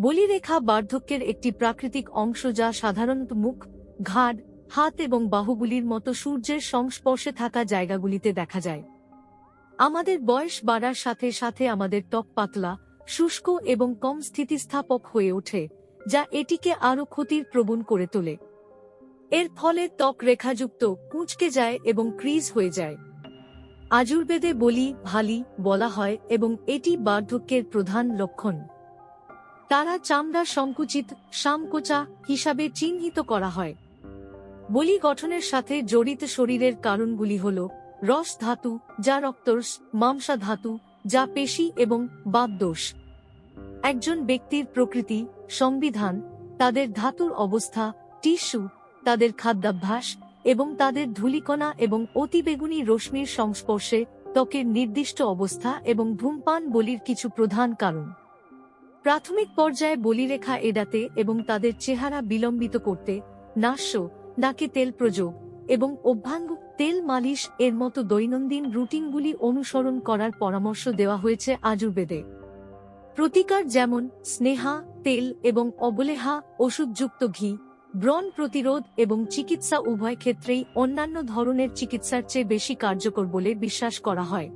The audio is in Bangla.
বলিরেখা বার্ধক্যের একটি প্রাকৃতিক অংশ যা সাধারণত মুখ, ঘাড়, হাত এবং বাহুগুলির মতো সূর্যের সংস্পর্শে থাকা জায়গাগুলিতে দেখা যায়। আমাদের বয়স বাড়ার সাথে সাথে আমাদের ত্বক পাতলা, শুষ্ক এবং কম স্থিতিস্থাপক হয়ে ওঠে, যা এটিকে আরও ক্ষতির প্রবণ করে তোলে। এর ফলে ত্বক রেখাযুক্ত, কুঁচকে যায় এবং ক্রিজ হয়ে যায়। আজুর্বেদে বলি, ভালি বলা হয় এবং এটি বার্ধক্যের প্রধান লক্ষণ। তারা চামড়া সংকুচিত সামকোচা হিসাবে চিহ্নিত করা হয়। বলি গঠনের সাথে জড়িত শরীরের কারণগুলি হল রস ধাতু, যা রক্তরস মাংসা ধাতু, যা পেশি এবং বাতদোষ একজন ব্যক্তির প্রকৃতি, সংবিধান, তাদের ধাতুর অবস্থা, টিস্যু, তাদের খাদ্যাভ্যাস এবং তাদের ধূলিকণা এবং অতিবেগুনি রশ্মির সংস্পর্শে ত্বকের নির্দিষ্ট অবস্থা এবং ধূমপান বলির কিছু প্রধান কারণ। প্রাথমিক পর্যায়ে বলিরেখা এড়াতে এবং তাদের চেহারা বিলম্বিত করতে নাস্য নাকে তেল প্রযোগ এবং অভ্যাঙ্গ তেল মালিশ এর মতো দৈনন্দিন রুটিনগুলি অনুসরণ করার পরামর্শ দেওয়া হয়েছে আজুর্বেদে প্রতিকার যেমন স্নেহা, তেল এবং অবলেহা, ওষুধযুক্ত ঘি, ব্রণ প্রতিরোধ এবং চিকিৎসা উভয় ক্ষেত্রেই অন্যান্য ধরনের চিকিৎসার চেয়ে বেশি কার্যকর বলে বিশ্বাস করা হয়।